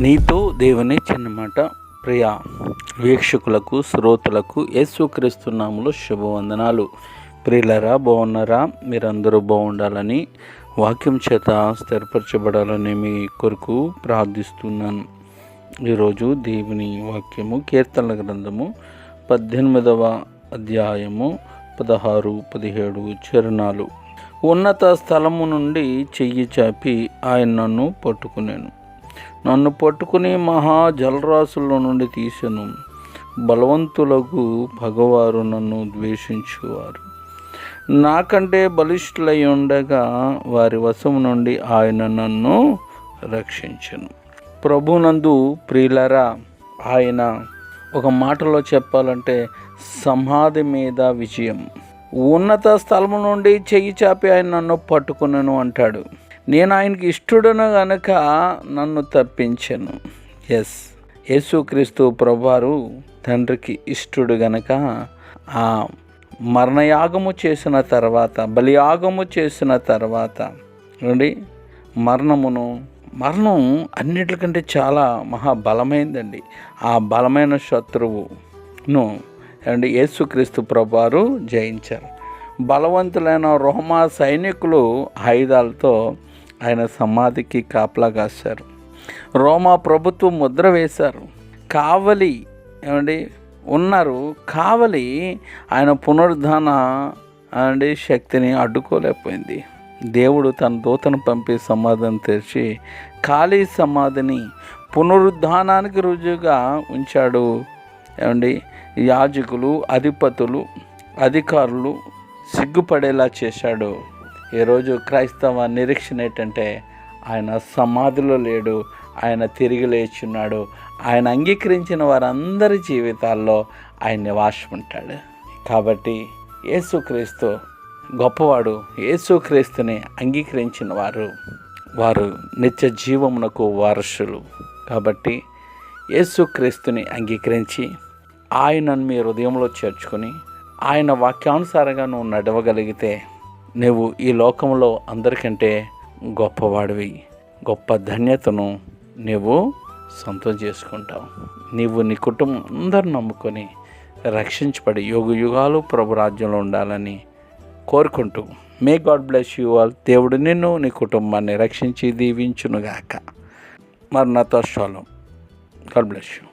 నీతో దేవుని చిన్నమాట. ప్రియ వీక్షకులకు శ్రోతలకు యేసుక్రీస్తునాములు శుభవందనాలు. ప్రియులరా బాగున్నారా? మీరందరూ బాగుండాలని వాక్యం చేత స్థిరపరచబడాలని మీ కొరకు ప్రార్థిస్తున్నాను. ఈరోజు దేవుని వాక్యము కీర్తనల గ్రంథము పద్దెనిమిదవ అధ్యాయము పదహారు పదిహేడు చరణాలు. ఉన్నత స్థలము నుండి చెయ్యి చాపి ఆయన నన్ను పట్టుకునేను. నన్ను పట్టుకుని మహా జలరాశుల నుండి తీసెను. బలవంతులకు భగవారు నన్ను ద్వేషించువారు. నాకంటే బలిష్ఠులై ఉండగా వారి వశం నుండి ఆయన నన్ను రక్షించను. ప్రభునందు ప్రియులరా ఆయన ఒక మాటలో చెప్పాలంటే సమాధి మీద విజయం. ఉన్నత స్థలము నుండి చెయ్యి చాపి ఆయన నన్ను పట్టుకున్నాను అంటాడు. నేను ఆయనకి ఇష్టడను గనక నన్ను తప్పించాను. ఎస్ యేసుక్రీస్తు ప్రభువారు తండ్రికి ఇష్టడు గనక ఆ మరణయాగము చేసిన తర్వాత బలియాగము చేసిన తర్వాత అండి మరణమును మరణం అన్నిటికంటే చాలా మహా బలమైందండి. ఆ బలమైన శత్రువును అండి యేసుక్రీస్తు ప్రభువారు జయించారు. బలవంతులైన రోమా సైనికులు ఆయుధాలతో ఆయన సమాధికి కాపలా కాశారు. రోమా ప్రభుత్వం ముద్ర వేశారు. కావలి ఏమండి? ఉన్నారు. కావలి ఆయన పునరుద్ధాన అండి శక్తిని అడ్డుకోలేకపోయింది. దేవుడు తన దూతను పంపి సమాధిని తెరిచి ఖాళీ సమాధిని పునరుద్ధానానికి రుజువుగా ఉంచాడు. ఏమండి? యాజకులు అధిపతులు అధికారులు సిగ్గుపడేలా చేశాడు. ఈరోజు క్రైస్తవ నిరీక్షణ ఏంటంటే ఆయన సమాధిలో లేడు ఆయన తిరిగి లేచున్నాడు ఆయన అంగీకరించిన వారందరి జీవితాల్లో ఆయన నివాసం ఉంటాడు కాబట్టి యేసుక్రీస్తు గొప్పవాడు యేసుక్రీస్తుని అంగీకరించిన వారు వారు నిత్య జీవమునకు వారసులు. కాబట్టి యేసుక్రీస్తుని అంగీకరించి ఆయనను మీ హృదయంలో చేర్చుకొని ఆయన వాక్యానుసారంగా నువ్వు నడవగలిగితే నువ్వు ఈ లోకంలో అందరికంటే గొప్పవాడివి. గొప్ప ధన్యతను నువ్వు సొంతం చేసుకుంటావు. నీవు నీ కుటుంబం అందరు నమ్ముకొని రక్షించబడి యుగ యుగాలు ప్రభు రాజ్యంలో ఉండాలని కోరుకుంటూ may God bless you all. దేవుడు నిన్ను నీ కుటుంబాన్ని రక్షించి దీవించునుగాక. మరి నాతో షాలం గాడ్ బ్లెస్ యూ.